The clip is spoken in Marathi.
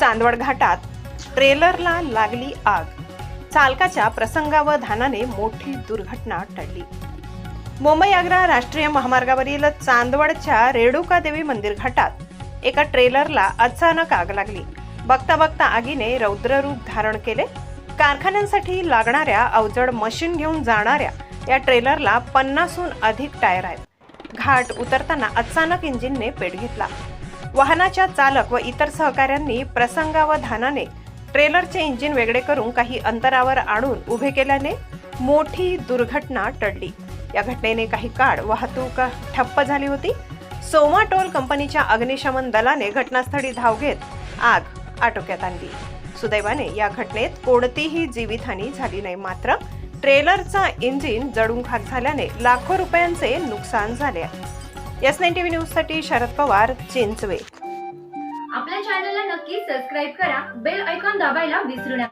चांदवड घाटात ट्रेलरला लागली आग. चालकाच्या प्रसंगावधानाने मोठी दुर्घटना टळली. मुंबई आग्रा राष्ट्रीय महामार्गावरील चांदवडच्या रेणुका देवी मंदिर घाटात एका ट्रेलरला अचानक आग लागली. बघता बघता आगीने रौद्ररूप धारण केले. कारखान्यांसाठी लागणाऱ्या अवजड मशीन घेऊन जाणाऱ्या या ट्रेलरला पन्नासहून अधिक टायर आहेत. घाट उतरताना अचानक इंजिनने पेट घेतला. वाहनाच्या चालक व इतर सहकाऱ्यांनी प्रसंगावधानाने ट्रेलरचे इंजिन वेगळे करून काही अंतरावर आणून उभे केल्याने मोठी दुर्घटना टळली. या घटनेने काही काळ वाहतूक ठप्प झाली होती. सोमाटोल कंपनीच्या अग्निशमन दलाने घटनास्थळी धाव घेत आग आटोक्यात आणली. सुदैवाने या घटनेत कोणतीही जीवितहानी झाली नाही. मात्र ट्रेलरचा इंजिन जडून खाक झाल्याने लाखो रुपयांचे नुकसान झाले आहे. एस नाईन टीव्ही न्यूजसाठी शरद पवार चिंचवे. आपल्या चॅनलला नक्की सबस्क्राईब करा. बेल ऐकॉन दाबायला विसरू नका.